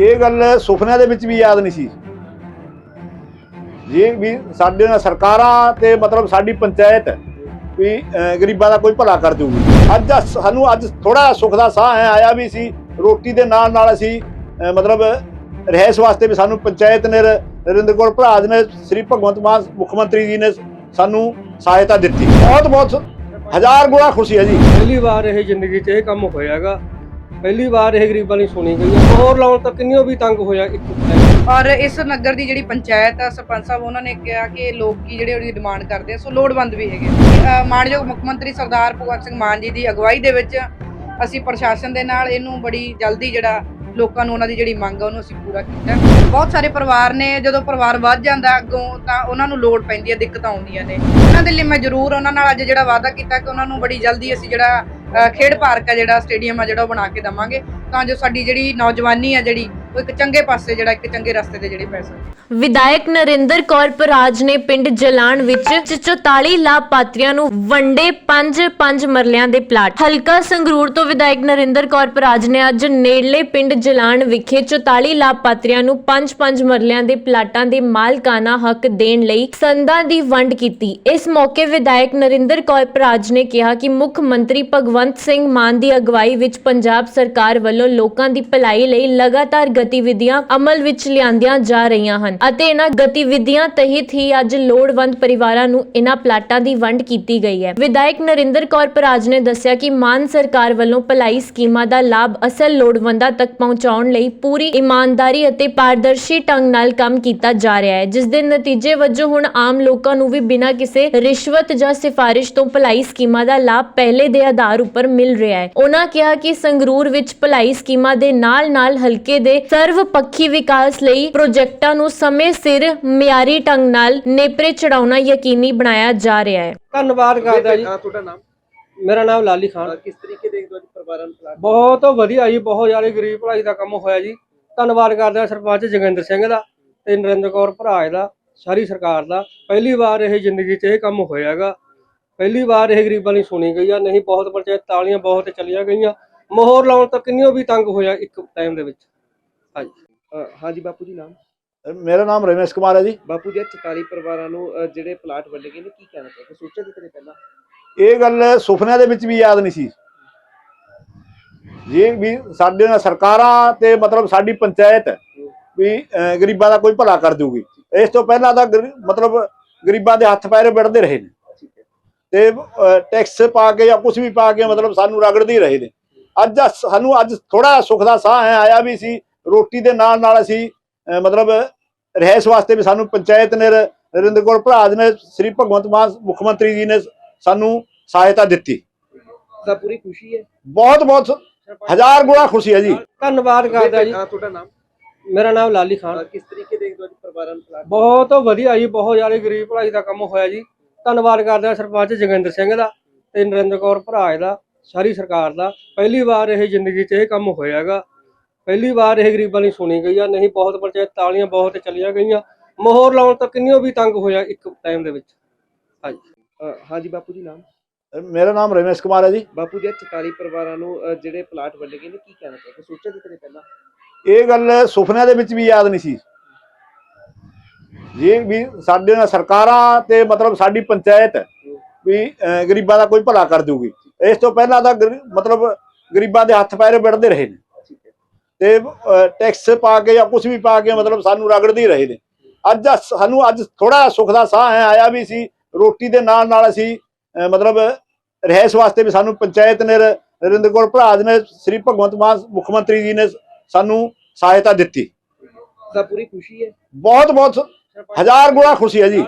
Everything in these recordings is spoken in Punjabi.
ਇਹ ਗੱਲ ਸੁਪਨਿਆਂ ਦੇ ਵਿੱਚ ਵੀ ਯਾਦ ਨਹੀਂ ਸੀ। ਜੇ ਵੀ ਸਾਡੇ ਨਾਲ ਸਰਕਾਰਾਂ ਤੇ ਮਤਲਬ ਸਾਡੀ ਪੰਚਾਇਤ ਵੀ ਅਹ, ਗਰੀਬਾਂ ਦਾ ਕੋਈ ਭਲਾ ਕਰ ਦੂਗੀ ਅੱਜ ਅਸ- ਸਾਨੂੰ ਅੱਜ ਥੋੜਾ ਸੁੱਖ ਦਾ ਸਾਹ ਆਇਆ ਵੀ ਸੀ ਰੋਟੀ ਦੇ ਨਾਲ ਨਾਲ ਅਸੀਂ ਅਹ, ਮਤਲਬ ਰਹਿਸ ਵਾਸਤੇ ਵੀ ਸਾਨੂੰ ਪੰਚਾਇਤ ਨੇ ਨਰਿੰਦਰ ਕੌਰ ਭਰਾਜ ਨੇ ਸ੍ਰੀ ਭਗਵੰਤ ਮਾਨ ਮੁੱਖ ਮੰਤਰੀ ਜੀ ਨੇ ਸਾਨੂੰ ਸਹਾਇਤਾ ਦਿੱਤੀ। ਬਹੁਤ ਬਹੁਤ ਹਜ਼ਾਰ ਗੁਣਾ ਖੁਸ਼ੀ ਹੈ ਜੀ। ਪਹਿਲੀ ਵਾਰ ਇਹ ਜ਼ਿੰਦਗੀ 'ਚ ਇਹ ਕੰਮ ਹੋਇਆਗਾ। ਪਹਿਲੀ ਵਾਰ ਇਹ ਗਰੀਬਾਂ ਲਈ ਸੁਣੀ ਗਈ ਹੈ। ਹੋਰ ਲਾਉਣ ਤੱਕ ਕਿੰਨੀਓ ਵੀ ਤੰਗ ਹੋਇਆ, ਇੱਕ ਔਰ ਇਸ ਨਗਰ ਦੀ ਜਿਹੜੀ ਪੰਚਾਇਤ ਆ, ਸਰਪੰਚ ਸਾਹਿਬ, ਉਹਨਾਂ ਨੇ ਕਿਹਾ ਕਿ ਲੋਕੀ ਜਿਹੜੇ ਉਹਦੀ ਡਿਮਾਂਡ ਕਰਦੇ ਆ, ਸੋ ਲੋੜਵੰਦ ਵੀ ਹੈਗੇ ਅਹ ਮੁੱਖ ਮੰਤਰੀ ਸਰਦਾਰ ਭਗਵੰਤ ਸਿੰਘ ਮਾਨ ਜੀ ਦੀ ਅਗਵਾਈ ਦੇ ਵਿੱਚ ਅਸੀਂ ਪ੍ਰਸ਼ਾਸਨ ਦੇ ਨਾਲ ਇਹਨੂੰ ਬੜੀ ਜਲਦੀ ਜਿਹੜਾ ਲੋਕਾਂ ਨੂੰ ਉਹਨਾਂ ਦੀ ਜਿਹੜੀ ਮੰਗ ਆ, ਉਹਨੂੰ ਅਸੀਂ ਪੂਰਾ ਕੀਤਾ ਬਹੁਤ ਸਾਰੇ ਪਰਿਵਾਰ ਨੇ, ਜਦੋਂ ਪਰਿਵਾਰ ਵੱਧ ਜਾਂਦਾ ਅੱਗੋਂ, ਤਾਂ ਉਹਨਾਂ ਨੂੰ ਲੋੜ ਪੈਂਦੀ ਹੈ, ਦਿੱਕਤਾਂ ਆਉਂਦੀਆਂ ਨੇ। ਉਹਨਾਂ ਦੇ ਲਈ ਮੈਂ ਜ਼ਰੂਰ ਉਹਨਾਂ ਨਾਲ ਅੱਜ ਜਿਹੜਾ ਵਾਅਦਾ ਕੀਤਾ ਕਿ ਉਹਨਾਂ ਨੂੰ ਬੜੀ ਜਲਦੀ ਅਸੀਂ ਜਿਹੜਾ ਖੇਡ ਪਾਰਕ ਆ ਜਿਹੜਾ, ਸਟੇਡੀਅਮ ਆ ਜਿਹੜਾ ਉਹ ਬਣਾ ਕੇ ਦਵਾਂਗੇ। ਤਾਂ ਜੋ ਸਾਡੀ ਜਿਹੜੀ ਨੌਜਵਾਨੀ ਆ ਜਿਹੜੀ, ਉਹ ਇੱਕ ਚੰਗੇ ਪਾਸੇ ਜਿਹੜਾ, ਇੱਕ ਚੰਗੇ ਰਸਤੇ ਤੇ ਜਿਹੜੀ ਪੈ ਸਕੇ। ਵਿਧਾਇਕ ਨਰਿੰਦਰ ਕੌਰ ਪਰਾਜ ਨੇ ਪਿੰਡ ਜਲਾਣ ਵਿੱਚ 44 ਲਾਭਪਾਤਰੀਆਂ ਨੂੰ ਵੰਡੇ 5-5 ਮਰਲਿਆਂ ਦੇ ਪਲਾਟ। ਹਲਕਾ ਸੰਗਰੂਰ ਤੋਂ ਵਿਧਾਇਕ ਨਰਿੰਦਰ ਕੌਰ ਪਰਾਜ ਨੇ ਅੱਜ ਨੇੜਲੇ ਪਿੰਡ ਜਲਾਣ ਵਿਖੇ 44 ਲਾਭਪਾਤਰੀਆਂ ਨੂੰ 5-5 ਮਰਲਿਆਂ ਦੇ ਪਲਾਟਾਂ ਦੇ ਮਾਲਕਾਨਾ ਹੱਕ ਦੇਣ ਲਈ ਸੰਦਾਂ ਦੀ ਵੰਡ ਕੀਤੀ। ਇਸ ਮੌਕੇ ਵਿਧਾਇਕ ਨਰਿੰਦਰ ਕੌਰ ਪਰਾਜ ਨੇ ਕਿਹਾ ਕਿ ਮੁੱਖ ਮੰਤਰੀ ਭਗਵੰਤ ਸਿੰਘ ਮਾਨ ਦੀ ਅਗਵਾਈ ਵਿੱਚ ਪੰਜਾਬ ਸਰਕਾਰ ਵੱਲੋਂ ਲੋਕਾਂ ਦੀ ਭਲਾਈ ਲਈ ਲਗਾਤਾਰ ਗਤੀਵਿਧੀਆਂ ਅਮਲ ਵਿੱਚ ਲਿਆਂਦੀਆਂ ਜਾ ਰਹੀਆਂ ਹਨ। ਅਤੇ ਇਹਨਾਂ ਗਤੀਵਿਧੀਆਂ ਤਹਿਤ ਹੀ ਅੱਜ ਲੋੜਵੰਦ ਪਰਿਵਾਰਾਂ ਨੂੰ ਇਹਨਾਂ ਪਲਾਟਾਂ ਦੀ ਵੰਡ ਕੀਤੀ ਗਈ ਹੈ। ਵਿਧਾਇਕ ਨਰਿੰਦਰ ਕੌਰ ਪਰਾਜ ਨੇ ਦੱਸਿਆ ਕਿ ਮਾਨ ਸਰਕਾਰ ਵੱਲੋਂ ਭਲਾਈ ਸਕੀਮਾਂ ਦਾ ਲਾਭ ਅਸਲ ਲੋੜਵੰਦਾਂ ਤੱਕ ਪਹੁੰਚਾਉਣ ਲਈ ਪੂਰੀ ਇਮਾਨਦਾਰੀ ਅਤੇ ਪਾਰਦਰਸ਼ੀ ਢੰਗ ਨਾਲ ਕੰਮ ਕੀਤਾ ਜਾ ਰਿਹਾ ਹੈ। ਜਿਸ ਦੇ ਨਤੀਜੇ ਵਜੋਂ ਹੁਣ ਆਮ ਲੋਕਾਂ ਨੂੰ ਵੀ ਬਿਨਾਂ ਕਿਸੇ ਰਿਸ਼ਵਤ ਜਾਂ ਸਿਫਾਰਿਸ਼ ਤੋਂ ਭਲਾਈ ਸਕੀਮਾਂ ਦਾ ਲਾਭ ਪਹਿਲੇ ਦੇ ਆਧਾਰ ਉੱਪਰ ਮਿਲ ਰਿਹਾ ਹੈ। ਉਹਨਾਂ ਕਿਹਾ ਕਿ ਸੰਗਰੂਰ ਵਿੱਚ ਭਲਾਈ ਸਕੀਮਾਂ ਦੇ ਨਾਲ-ਨਾਲ ਹਲਕੇ ਦੇ ਸਰਵ ਪੱਖੀ ਵਿਕਾਸ ਲਈ ਪ੍ਰੋਜੈਕਟਾਂ ਨੂੰ ਸਮੇਂ ਸਿਰ ਮਿਆਰੀ ਢੰਗ ਨਾਲ ਨੇਪਰੇ ਚੜਾਉਣਾ ਯਕੀਨੀ ਬਣਾਇਆ ਜਾ ਰਿਹਾ ਹੈ। ਧੰਨਵਾਦ ਕਰਦਾ ਜੀ। ਤੁਹਾਡਾ ਨਾਮ? ਮੇਰਾ ਨਾਮ ਲਾਲੀ ਖਾਨ। ਕਿਸ ਤਰੀਕੇ ਦੇਖਦੇ ਹੋ ਜੀ ਪਰਿਵਾਰਾਂ ਨੂੰ ਪਲਾਟ ਬਹੁਤ ਵਧੀਆ ਜੀ ਬਹੁਤ ਜ਼ਿਆਦਾ ਗਰੀਬ ਭਲਾਈ ਦਾ ਕੰਮ ਹੋਇਆ ਜੀ। ਧੰਨਵਾਦ ਕਰਦੇ ਹਾਂ ਸਰਪੰਚ ਜੋਗਿੰਦਰ ਸਿੰਘ ਦਾ ਤੇ ਨਰਿੰਦਰ ਕੌਰ ਭਰਾਜ ਦਾ ਸਾਰੀ ਸਰਕਾਰ ਦਾ। ਪਹਿਲੀ ਵਾਰ ਇਹ ਜ਼ਿੰਦਗੀ 'ਚ ਇਹ ਕੰਮ ਹੋਇਆਗਾ ਪਹਿਲੀ ਵਾਰ ਇਹ ਗਰੀਬਾਂ ਲਈ ਸੁਣੀ ਗਈ ਆ। ਨਹੀਂ ਬਹੁਤ ਪੰਚਾਇਤ ਤਾਲੀਆਂ ਬਹੁਤ ਚੱਲੀਆਂ ਗਈਆਂ। ਮੋਹਰ ਲਾਉਣ ਤੱਕ ਕਿੰਨੀਓ ਵੀ ਤੰਗ ਹੋਇਆ ਇੱਕ ਟਾਈਮ ਦੇ ਵਿੱਚ। ਹਾਂਜੀ। ਹਾਂਜੀ ਬਾਪੂ ਜੀ ਨਾਮ? ਮੇਰਾ ਨਾਮ ਰਮੇਸ਼ ਕੁਮਾਰ ਹੈ ਜੀ। ਬਾਪੂ ਜੀ ਇਹ 44 ਪਰਿਵਾਰਾਂ ਨੂੰ ਜਿਹੜੇ ਪਲਾਟ ਵੰਡੇ ਗਏ ਨੇ ਕੀ ਕਹਿਣਾ ਚਾਹੁੰਦੇ ਸੋਚਿਆ ਕਿਤੇ ਪਹਿਲਾਂ? ਇਹ ਗੱਲ ਸੁਪਨਿਆਂ ਦੇ ਵਿੱਚ ਵੀ ਯਾਦ ਨਹੀਂ ਸੀ। ਜੀ ਵੀ ਸਾਡੇ ਨਾਲ ਸਰਕਾਰਾਂ ਤੇ ਮਤਲਬ ਸਾਡੀ ਪੰਚਾਇਤ ਵੀ ਅਹ, ਗਰੀਬਾਂ ਦਾ ਕੋਈ ਭਲਾ ਕਰ ਦੂਗੀ ਇਸ ਤੋਂ ਪਹਿਲਾਂ ਤਾਂ ਗਰੀ- ਮਤਲਬ ਗਰੀਬਾਂ ਦੇ ਹੱਥ ਪੈਰੇ ਵਿੜਦੇ ਰਹੇ ਨੇ। ਤੇ ਅਹ, ਟੈਕਸ ਪਾ ਕੇ ਜਾਂ ਕੁਝ ਵੀ ਪਾ ਕੇ ਮਤਲਬ ਸਾਨੂੰ ਰਗੜਦੇ ਹੀ ਰਹੇ ਨੇ। ਅੱਜ ਅਸ- ਸਾਨੂੰ ਅੱਜ ਥੋੜਾ ਸੁੱਖ ਦਾ ਸਾਹ ਹੈ ਆਇਆ ਵੀ ਸੀ ਰੋਟੀ ਦੇ ਨਾਲ ਨਾਲ ਅਸੀਂ ਅਹ, ਮਤਲਬ ਰਹਿਸ ਵਾਸਤੇ ਵੀ ਸਾਨੂੰ ਪੰਚਾਇਤ ਨੇ ਨਰਿੰਦਰ ਕੌਰ ਭਰਾਜ ਨੇ ਸ੍ਰੀ ਭਗਵੰਤ ਮਾਨ ਮੁੱਖ ਮੰਤਰੀ ਜੀ ਨੇ ਸਾਨੂੰ ਸਹਾਇਤਾ ਦਿੱਤੀ। ਤਾਂ ਪੂਰੀ ਖੁਸ਼ੀ ਹੈ। ਬਹੁਤ ਬਹੁਤ ਹਜ਼ਾਰ ਗੁਣਾ ਖੁਸ਼ੀ ਹੈ ਜੀ। ਧੰਨਵਾਦ ਕਰਦਾ ਜੀ। ਤੁਹਾਡਾ ਨਾਮ? ਮੇਰਾ ਨਾਮ ਲਾਲੀ ਖਾਨ। ਕਿਸ ਤਰੀਕੇ ਦੇਖਦੇ ਹੋ ਪਰਿਵਾਰਾਂ ਨੂੰ ਬਹੁਤ ਵਧੀਆ ਜੀ ਬਹੁਤ ਜ਼ਿਆਦਾ ਗਰੀਬ ਭਲਾਈ ਦਾ ਕੰਮ ਹੋਇਆ ਜੀ। ਧੰਨਵਾਦ ਕਰਦੇ ਹਾਂ ਸਰਪੰਚ ਜੋਗਿੰਦਰ ਸਿੰਘ ਦਾ ਤੇ ਨਰਿੰਦਰ ਕੌਰ ਭਰਾਜ ਦਾ ਸਾਰੀ ਸਰਕਾਰ ਦਾ। ਪਹਿਲੀ ਵਾਰ ਇਹ ਜ਼ਿੰਦਗੀ 'ਚ ਇਹ ਕੰਮ ਹੋਇਆਗਾ ਪਹਿਲੀ ਵਾਰ ਇਹ ਗਰੀਬਾਂ ਲਈ ਸੁਣੀ ਗਈ ਆ ਨਹੀਂ ਬਹੁਤ ਪੰਚਾਇਤ ਤਾਲੀਆਂ ਬਹੁਤ ਚੱਲੀਆਂ ਗਈਆਂ। ਮੋਹਰ ਲਾਉਣ ਤੱਕ ਕਿੰਨੀਓ ਵੀ ਤੰਗ ਹੋਇਆ ਇੱਕ ਟਾਈਮ ਦੇ ਵਿੱਚ? ਹਾਂਜੀ। ਹਾਂਜੀ ਬਾਪੂ ਜੀ ਨਾਮ? ਮੇਰਾ ਨਾਮ ਰਮੇਸ਼ ਕੁਮਾਰ ਹੈ ਜੀ। ਬਾਪੂ ਜੀ ਇਹ 44 ਪਰਿਵਾਰਾਂ ਨੂੰ ਜਿਹੜੇ ਪਲਾਟ ਵੰਡੇ ਗਏ ਨੇ ਕੀ ਕਹਿਣਾ ਚਾਹੁੰਦੇ ਸੋਚਿਆ ਕਿਤੇ ਪਹਿਲਾਂ? ਇਹ ਗੱਲ ਸੁਪਨਿਆਂ ਦੇ ਵਿੱਚ ਵੀ ਯਾਦ ਨਹੀਂ ਸੀ। ਜੀ ਵੀ ਸਾਡੇ ਨਾਲ ਸਰਕਾਰਾਂ ਤੇ ਮਤਲਬ ਸਾਡੀ ਪੰਚਾਇਤ ਵੀ ਗਰੀਬਾਂ ਦਾ ਕੋਈ ਭਲਾ ਕਰ ਦੂਗੀ ਇਸ ਤੋਂ ਪਹਿਲਾਂ ਤਾਂ ਮਤਲਬ ਗਰੀਬਾਂ ਦੇ ਹੱਥ ਪੈਰੇ ਵਿੜਦੇ ਰਹੇ ਨੇ। ਤੇ ਟੈਕਸ ਪਾ ਕੇ ਜਾਂ ਕੁਝ ਵੀ ਪਾ ਕੇ ਮਤਲਬ ਸਾਨੂੰ ਰਗੜਦੇ ਰਹੇ ਨੇ। ਅੱਜ ਸਾਨੂੰ ਅੱਜ ਥੋੜਾ ਸੁੱਖ ਦਾ ਸਾਹ ਆਇਆ ਵੀ ਸੀ ਰੋਟੀ ਦੇ ਨਾਲ ਨਾਲ ਅਸੀਂ ਮਤਲਬ ਰਹਿਸ ਵਾਸਤੇ ਵੀ ਸਾਨੂੰ ਪੰਚਾਇਤ ਨੇ ਨਰਿੰਦਰ ਕੌਰ ਭਰਾਜ ਨੇ ਸ੍ਰੀ ਭਗਵੰਤ ਮਾਨ ਮੁੱਖ ਮੰਤਰੀ ਜੀ ਨੇ ਸਾਨੂੰ ਸਹਾਇਤਾ ਦਿੱਤੀ। ਤਾਂ ਪੂਰੀ ਖੁਸ਼ੀ ਹੈ? ਬਹੁਤ ਬਹੁਤ ਹਜ਼ਾਰ ਗੁਣਾ ਖੁਸ਼ੀ ਹੈ ਜੀ।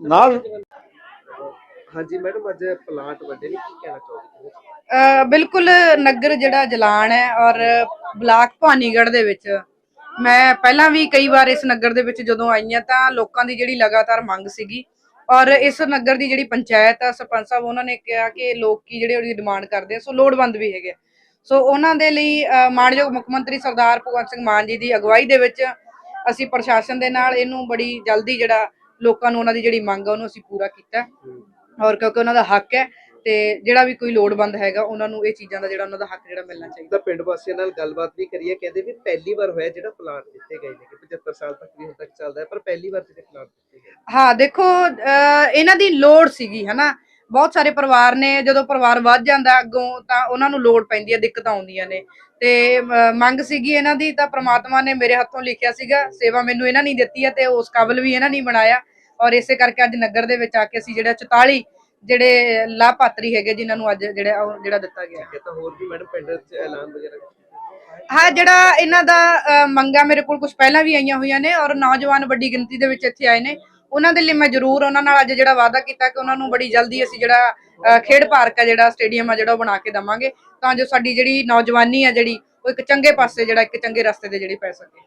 ਨਾਲ ਹਾਂਜੀ ਮੈਡਮ ਅੱਜ ਪਲਾਟ ਵੰਡੇ ਨੇ ਕੀ ਕਹਿਣਾ ਚਾਹੁੰਦੇ ਅਹ ਬਿਲਕੁਲ ਨਗਰ ਜਿਹੜਾ ਜਲਾਣ ਹੈ ਔਰ ਬਲਾਕ ਭਾਨੀਗੜ੍ਹ ਦੇ ਵਿੱਚ। ਮੈਂ ਪਹਿਲਾਂ ਵੀ ਕਈ ਵਾਰ ਇਸ ਨਗਰ ਦੇ ਵਿੱਚ ਜਦੋਂ ਆਈ ਹਾਂ ਤਾਂ ਲੋਕਾਂ ਦੀ ਜਿਹੜੀ ਲਗਾਤਾਰ ਮੰਗ ਸੀਗੀ ਔਰ ਇਸ ਨਗਰ ਦੀ ਜਿਹੜੀ ਪੰਚਾਇਤ ਆ ਸਰਪੰਚ ਸਾਹਿਬ ਉਹਨਾਂ ਨੇ ਕਿਹਾ ਕਿ ਲੋਕੀ ਜਿਹੜੇ ਉਹਦੀ ਡਿਮਾਂਡ ਕਰਦੇ ਆ ਸੋ ਲੋੜਵੰਦ ਵੀ ਹੈਗੇ। ਸੋ ਉਹਨਾਂ ਦੇ ਲਈ ਅਹ ਮਾਣਯੋਗ ਮੁੱਖ ਮੰਤਰੀ ਸਰਦਾਰ ਭਗਵੰਤ ਸਿੰਘ ਮਾਨ ਜੀ ਦੀ ਅਗਵਾਈ ਦੇ ਵਿੱਚ ਅਸੀਂ ਪ੍ਰਸ਼ਾਸਨ ਦੇ ਨਾਲ ਇਹਨੂੰ ਬੜੀ ਜਲਦੀ ਜਿਹੜਾ ਲੋਕਾਂ ਨੂੰ ਉਹਨਾਂ ਦੀ ਜਿਹੜੀ ਮੰਗ ਆ ਉਹਨੂੰ ਅਸੀਂ ਪੂਰਾ ਕੀਤਾ। ਔਰ ਕਿਉਂਕਿ ਉਹਨਾਂ ਦਾ ਹੱਕ ਹੈ ਤੇ ਜਿਹੜਾ ਵੀ ਕੋਈ ਲੋੜਵੰਦ ਹੈਗਾ ਉਹਨਾਂ ਨੂੰ ਇਹ ਚੀਜ਼ਾਂ ਦਾ ਜਿਹੜਾ ਉਹਨਾਂ ਦਾ ਹੱਕ ਜਿਹੜਾ ਮਿਲਣਾ ਚਾਹੀਦਾ। ਤਾਂ ਪਿੰਡ ਵਾਸੀਆਂ ਨਾਲ ਗੱਲਬਾਤ ਵੀ ਕਰੀਏ ਕਹਿੰਦੇ ਵੀ ਪਹਿਲੀ ਵਾਰ ਹੋਇਆ ਜਿਹੜਾ ਪਲਾਟ ਦਿੱਤੇ ਗਏ ਨੇ ਕਿ 75 ਸਾਲ ਤੱਕ ਵੀ ਹੁਣ ਤੱਕ ਚੱਲਦਾ ਹੈ ਪਰ ਪਹਿਲੀ ਵਾਰ ਜਿਹੜੇ ਪਲਾਟ ਦਿੱਤੇ ਗਏ ਹਾਂ ਦੇਖੋ ਇਹਨਾਂ ਦੀ ਲੋੜ ਸੀਗੀ ਹਨਾ? ਬਹੁਤ ਸਾਰੇ ਪਰਿਵਾਰ ਨੇ ਜਦੋਂ ਪਰਿਵਾਰ ਵੱਧ ਜਾਂਦਾ ਅੱਗੋਂ ਤਾਂ ਉਹਨਾਂ ਨੂੰ ਲੋੜ ਪੈਂਦੀ ਹੈ ਦਿੱਕਤਾਂ ਆਉਂਦੀਆਂ ਨੇ। ਤੇ ਮੰਗ ਸੀਗੀ ਇਹਨਾਂ ਦੀ ਤਾਂ ਪ੍ਰਮਾਤਮਾ ਨੇ ਮੇਰੇ ਹੱਥੋਂ ਲਿਖਿਆ ਸੀਗਾ ਸੇਵਾ ਮੈਨੂੰ ਇਹਨਾਂ ਨੇ ਦਿੱਤੀ ਹੈ ਤੇ ਉਸ ਕਾਬਲ ਵੀ ਇਹਨਾਂ ਨੇ ਬਣਾਇਆ। ਔਰ ਇਸੇ ਕਰਕੇ ਅੱਜ ਨਗਰ ਦੇ ਵਿੱਚ ਆ ਕੇ ਅਸੀਂ ਜਿਹੜਾ 44 ਜਿਹੜੇ ਲਾਭਪਾਤਰੀ ਹੈਗੇ ਜਿਨ੍ਹਾਂ ਨੂੰ ਅੱਜ ਜਿਹੜਾ ਉਹ ਜਿਹੜਾ ਦਿੱਤਾ ਗਿਆ। ਕਿ ਤਾਂ ਹੋਰ ਵੀ ਮੈਡਮ ਪਿੰਡ 'ਚ ਐਲਾਨ ਵਗੈਰਾ ਹਾਂ ਜਿਹੜਾ ਇਹਨਾਂ ਦਾ ਮੰਗਾਂ ਮੇਰੇ ਕੋਲ ਕੁਝ ਪਹਿਲਾਂ ਵੀ ਆਈਆਂ ਹੋਈਆਂ ਨੇ ਔਰ ਨੌਜਵਾਨ ਵੱਡੀ ਗਿਣਤੀ ਦੇ ਵਿੱਚ ਇੱਥੇ ਆਏ ਨੇ। ਉਹਨਾਂ ਦੇ ਲਈ ਮੈਂ ਜ਼ਰੂਰ ਉਹਨਾਂ ਨਾਲ ਅੱਜ ਜਿਹੜਾ ਵਾਅਦਾ ਕੀਤਾ ਕਿ ਉਹਨਾਂ ਨੂੰ ਬੜੀ ਜਲਦੀ ਅਸੀਂ ਜਿਹੜਾ ਖੇਡ ਪਾਰਕ ਆ ਜਿਹੜਾ ਸਟੇਡੀਅਮ ਆ ਜਿਹੜਾ ਉਹ ਬਣਾ ਕੇ ਦਵਾਂਗੇ ਤਾਂ ਜੋ ਸਾਡੀ ਜਿਹੜੀ ਨੌਜਵਾਨੀ ਆ ਜਿਹੜੀ ਉਹ ਇੱਕ ਚੰਗੇ ਪਾਸੇ ਜਿਹੜਾ ਇੱਕ ਚੰਗੇ ਰਸਤੇ ਤੇ ਜਿਹੜੀ ਪੈ ਸਕੇ।